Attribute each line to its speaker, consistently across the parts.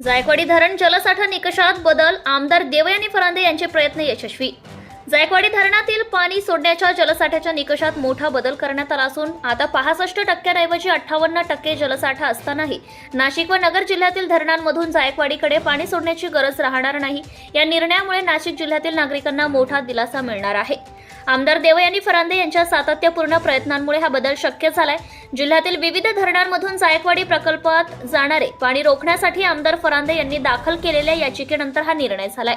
Speaker 1: जायकवाडी धरण जलसाठा निकषात बदल आमदार देवयानी फरांदे यांचे प्रयत्न यशस्वी. जायकवाडी धरणातील पाणी सोडण्याच्या जलसाठ्याच्या निकषात मोठा बदल करण्यात आला असून आता पासष्ट टक्क्यांऐवजी अठ्ठावन्न टक्के जलसाठा असतानाही नाशिक व नगर जिल्ह्यातील धरणांमधून जायकवाडीकडे पाणी सोडण्याची गरज राहणार नाही. या निर्णयामुळे नाशिक जिल्ह्यातील नागरिकांना मोठा दिलासा मिळणार आहे. आमदार देवयानी फरांदे यांच्या सातत्यपूर्ण प्रयत्नांमुळे हा बदल शक्य झालाय. जिल्ह्यातील विविध धरणांमधून जायकवाडी प्रकल्पात जाणारे पाणी रोखण्यासाठी आमदार फरांदे यांनी दाखल केलेल्या याचिकेनंतर हा निर्णय झालाय.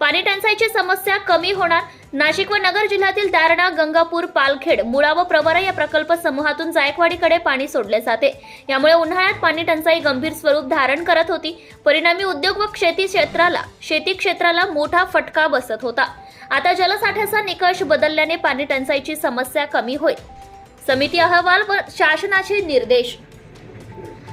Speaker 1: पाणी टंचाईची समस्या कमी होणार नाशिक व नगर जिल्ह्यातील दारणा गंगापूर पालखेड मुळा व प्रवरा या प्रकल्प समूहातून जायकवाडीकडे पाणी सोडले जाते. यामुळे उन्हाळ्यात पाणी टंचाई गंभीर स्वरूप धारण करत होती. परिणामी उद्योग व शेती क्षेत्राला शेती क्षेत्राला मोठा फटका बसत होता. आता जलसाठ्याचा निकष बदलल्याने पाणी टंचाईची समस्या कमी होईल. समिती अहवाल व शासनाचे निर्देश.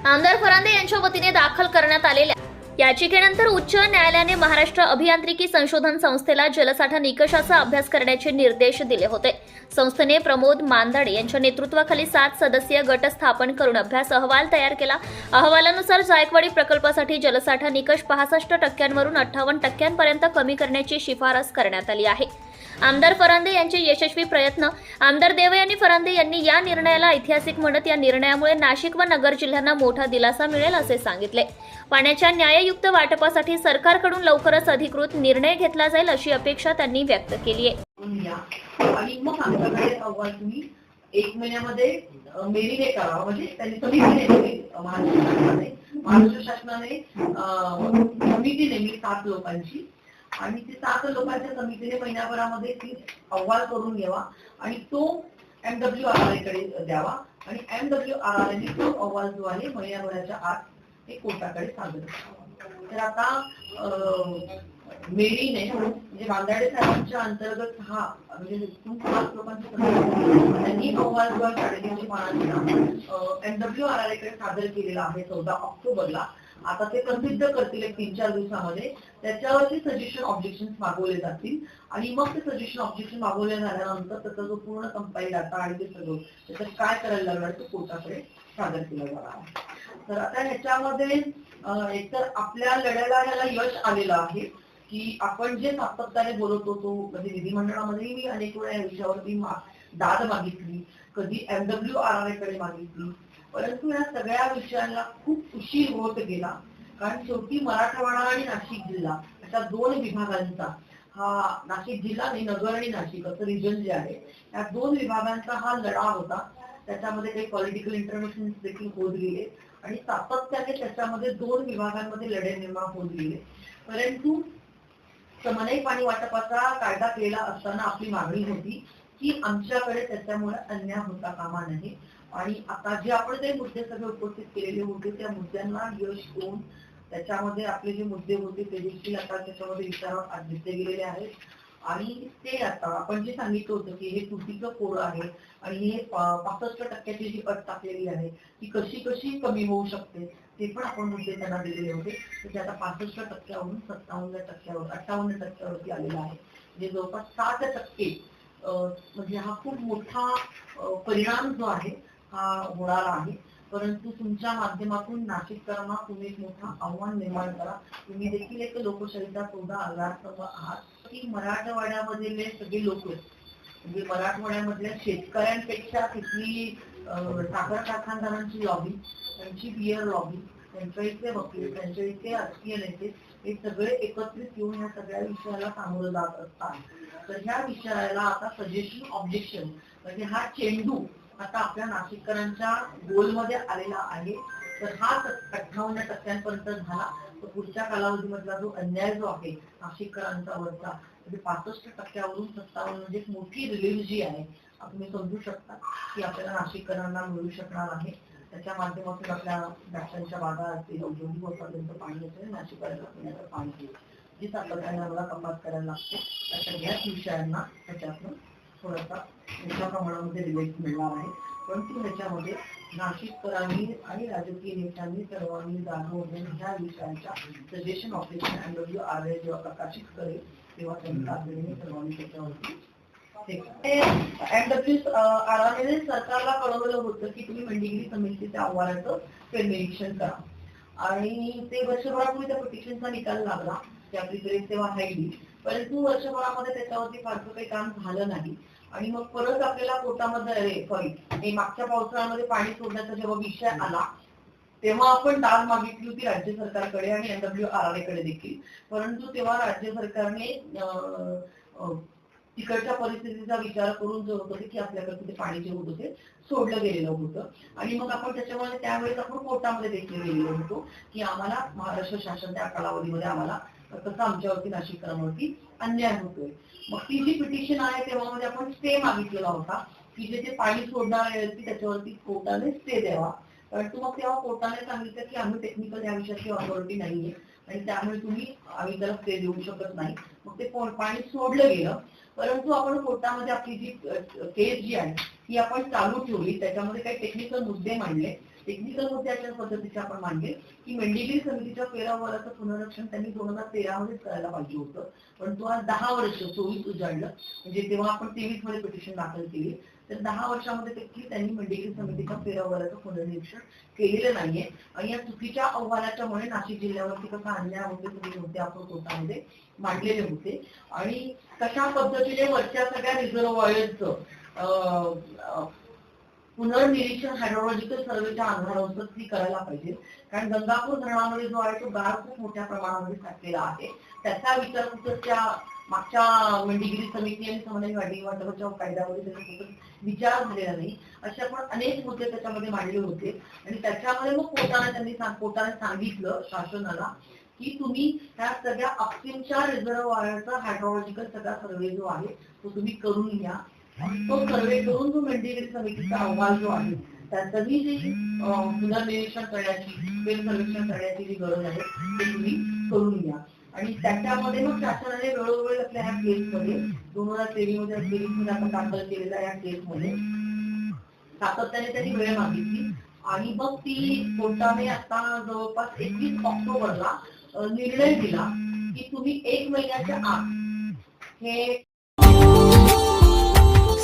Speaker 1: आमदार फरांदे यांच्या वतीने दाखल करण्यात आलेल्या याचिकेनंतर उच्च न्यायालयाने महाराष्ट्र अभियांत्रिकी संशोधन संस्थेला जलसाठा निकषाचा अभ्यास करण्याचे निर्देश दिले होते. संस्थेने प्रमोद मांदाडे यांच्या नेतृत्वाखाली सात सदस्यीय गट स्थापन करून अभ्यास अहवाल तयार केला. अहवालानुसार जायकवाडी प्रकल्पासाठी जलसाठा निकष पासष्ट टक्क्यांवरून अठ्ठावन्न टक्क्यांपर्यंत कमी करण्याची शिफारस करण्यात आली आहे. आमदार फरांदे यांचे यशस्वी प्रयत्न. आमदार देवयानी फरांदे यांनी या निर्णयाला ऐतिहासिक म्हणत या निर्णयामुळे नाशिक व नगर जिल्ह्यांना मोठा दिलासा मिळेल असे सांगितले. पाण्याच्या न्याययुक्त वाटपासाठी सरकारकडून लवकरच अधिकृत निर्णय घेतला जाईल अशी अपेक्षा त्यांनी व्यक्त केली आहे.
Speaker 2: आणि मग आमच्याकडे अहवाल तुम्ही एक महिन्यामध्ये मेरीने करावा. म्हणजे त्यांनी समिती नेमली महाराष्ट्र शासनाने महाराष्ट्र शासनाने समिती नेमली सात लोकांची आणि ती सात लोकांच्या समितीने महिन्याभरामध्ये ती अहवाल करून घ्यावा आणि तो एमडब्ल्यू आर आरकडे द्यावा. आणि एमडब्ल्यू आर आर तो अहवाल जो आहे महिन्याभराच्या आत ते कोर्टाकडे सादर करावा. तर आता मेरीने म्हणजे वांदाडे साहेबांच्या अंतर्गत हा म्हणजे पाच लोकांच्या त्यांनी अहवाल जो आहे साडेतीनशे एम डब्ल्यू आर आरकडे सादर केलेला आहे चौदा ऑक्टोबरला. आता ते प्रसिद्ध करतील एक तीन चार दिवसामध्ये. त्याच्यावरती सजेशन ऑब्जेक्शन मागवले जातील. आणि मग ते सजेशन ऑब्जेक्शन मागवले झाल्यानंतर त्याचा जो पूर्ण कंपाईल डाटा आणि ते सगळं त्याच्यात काय करायला लागणार ते कोर्टाकडे सादर केलं जाणार आहे. तर आता ह्याच्यामध्ये एकतर आपल्या लढ्याला ह्याला यश आलेलं आहे की आपण जे सातत्याने बोलत होतो म्हणजे विधिमंडळामध्येही मी अनेक वेळा या विषयावरती दाद मागितली कधी एमडब्ल्यू आर आरकडे मागितली परंतु या सगळ्या विषयांना खूप उशीर होत गेला. कारण शेवटी मराठवाडा आणि नाशिक जिल्हा अशा दोन विभागांचा हा नाशिक जिल्हा आणि नगर आणि नाशिक असं रिजन जे आहे या दोन विभागांचा हा लढा होता. त्याच्यामध्ये काही पॉलिटिकल इंटरव्हेन्शन देखील होत गेले. आणि सातत्याने त्याच्यामध्ये दोन विभागांमध्ये लढे निर्माण होत गेले. परंतु समन्वय पाणी वाटपाचा कायदा केला असताना आपली मागणी होती की आमच्याकडे त्याच्यामुळे अन्याय होता कामा नये. आणि आता जे आपण काही मुद्दे सगळे उपस्थित केलेले होते त्या मुद्द्यांना यश देऊन त्याच्यामध्ये आपले जे मुद्दे होते ते देखील आता त्याच्यामध्ये विचारात घेतले गेलेले आहेत. आणि ते आता आपण जे सांगितलं होतं की हे तुटीचं कोड आहे आणि हे पासष्ट टक्क्याची जी अट टाकलेली आहे ती कशी कशी कमी होऊ शकते ते पण आपण मुद्दे त्यांना दिलेले होते. तर ते आता पासष्ट टक्क्यावरून सत्तावन्न टक्क्यावर अठ्ठावन्न टक्क्यावरती आलेला आहे. म्हणजे जवळपास सात टक्के म्हणजे हा खूप मोठा परिणाम जो आहे हा होणार आहे परंतु तुमच्या माध्यमातून नाशिककरांना तुम्ही एक आव्हान निर्माण करा. तुम्ही देखील एक लोकशाहीचा चौदा आधारस्तंभ आहात. की मराठवाड्यामधले सगळे लोक म्हणजे मराठवाड्यामधल्या शेतकऱ्यांपेक्षा तिथली साखर कारखानदारांची लॉबी त्यांची बियर लॉबी त्यांच्या इथले वकील त्यांच्या इथले राजकीय नेते हे सगळे एकत्रित येऊन ह्या सगळ्या विषयाला सामोरं जात असतात. तर ह्या विषयाला आता सजेशन ऑब्जेक्शन म्हणजे हा चेंडू आता आपल्या नाशिककरांच्या गोलमध्ये आलेला आहे. तर हा अठ्ठावन्न टक्क्यांपर्यंत झाला. तर पुढच्या कालावधीमधला जो अन्याय जो आहे नाशिककरांचा वरचा म्हणजे पासष्ट टक्क्यावरून सत्तावन्न म्हणजे एक मोठी रिलीफ जी आहे तुम्ही समजू शकता की आपल्याला नाशिककरांना मिळू शकणार आहे. त्याच्या माध्यमातून आपल्या द्राक्षांच्या बागा असतील औद्योगिक उत्पादनाचं पाणी असेल नाशिककरांना पिण्याचं पाणी येईल जी सातत्याने आम्हाला कपात करायला लागते. त्या सगळ्याच विषयांना त्याच्यातून थोडासा मोठ्या प्रमाणामध्ये रिलीफ मिळणार आहे. परंतु ह्याच्यामध्ये नाशिककरांनी आणि राजकीय नेत्यांनी सर्वांनी होऊन ह्या विषयांच्या suggestion operation and W R A जेव्हा प्रकाशित करेल तेव्हा त्यांनी तातडीने सर्वांनी त्याच्यावरती सरकारला कळवलं होतं की तुम्ही मंडिगिरी समितीच्या अहवालाचं फेरनिरीक्षण करा. आणि ते वर्षभरापूर्वी त्या पिटिशनचा निकाल लागला. की आपली गरीब सेवा राहिली. परंतु वर्षभरामध्ये त्याच्यावरती फारसं काही काम झालं नाही. आणि मग परत आपल्याला पोटामध्ये सॉरी मागच्या पावसाळ्यामध्ये पाणी सोडण्याचा जेव्हा विषय आला तेव्हा आपण दाद मागितली होती राज्य सरकारकडे आणि एनडब्ल्यू आरकडे देखील. परंतु तेव्हा राज्य सरकारने तिकडच्या परिस्थितीचा विचार करून जो होतं की आपल्याकडे तिथे पाणी जे होतं ते सोडलं गेलेलं होतं. आणि मग आपण त्याच्यामुळे त्यावेळेस आपण कोर्टामध्ये देखील गेलेलो होतो की आम्हाला महाराष्ट्र शासन त्या कालावधीमध्ये आम्हाला तसं आमच्यावरती नाशिककरांवरती अन्याय होतोय. मग ती जी पिटिशन आहे तेव्हा म्हणजे आपण स्टे मागितलेला होता. की जे ते पाणी सोडणार आहे त्याच्यावरती कोर्टाने स्टे द्यावा. परंतु मग तेव्हा कोर्टाने सांगितलं की आम्ही टेक्निकल या विषयाची ऑथॉरिटी नाहीये. आणि त्यामुळे तुम्ही आम्ही त्याला स्टे देऊ शकत नाही. मग ते पाणी सोडलं गेलं. परंतु आपण कोर्टामध्ये आपली जी केस जी आहे ती आपण चालू ठेवली. त्याच्यामध्ये काही टेक्निकल मुद्दे मांडले. टेक्निकल मुद्दे अशा पद्धतीचे आपण मांडले की मेंढीगिरी समितीच्या फेरावराचं पुनरक्षण त्यांनी दोन हजार तेरामध्येच करायला पाहिजे होतं. पण तो आज दहा वर्ष चोवीस उजाडलं. म्हणजे तेव्हा आपण तेवीसमध्ये पिटिशन दाखल केली तर दहा वर्षामध्ये देखील त्यांनी मेंढीगिरी समितीच्या फेरावराचं पुनर्निरीक्षण केलेलं नाहीये. आणि या चुकीच्या अहवालाच्यामुळे नाशिक जिल्ह्यावरती कसा अन्याय होते तुम्ही मुद्दे आपण कोर्टामध्ये मांडलेले होते. आणि कशा पद्धतीने वरच्या सगळ्या रिझर्वॉयरचं पुनर्निरीक्षण हायड्रोलॉजिकल सर्वेच्या आधारावर ती करायला पाहिजे. कारण गंगापूर धरणामध्ये जो आहे तो गार खूप मोठ्या प्रमाणामध्ये साठलेला आहे. त्याचा विचार कुठं त्या मागच्या मेंढीगिरी समिती आणि समन्वय वाटी वाटपाच्या कायद्यामध्ये त्याचा खूपच विचार झालेला नाही. असे आपण अनेक मुद्दे त्याच्यामध्ये मांडले होते. आणि त्याच्यामध्ये मग कोर्टाने त्यांनी कोर्टाने सांगितलं शासनाला की तुम्ही ह्या सगळ्या अपस्ट्रीमच्या रिझर्वॉयरचा हायड्रोलॉजिकल सगळा सर्वे जो आहे तो तुम्ही करून घ्या. तो सर्वे करून जो मेंढीगिरी समितीचा अहवाल जो आहे त्याचंही जे अं, पुनर्निरीक्षण करण्याची फेर सर्वेक्षण करण्याची जी गरज आहे ते तुम्ही करून घ्या. आणि त्याच्यामध्ये मग शासनाने वेळोवेळी आपल्या ह्या केसमध्ये दोन हजार तेवीसमध्ये तेवीसमध्ये आपण दाखल केलेल्या या केसमध्ये सातत्याने त्यांनी वेळ मागितली. आणि मग ती कोर्टाने आता जवळपास एकवीस ऑक्टोबरला निर्णय दिला की तुम्ही एक महिन्याच्या आत हे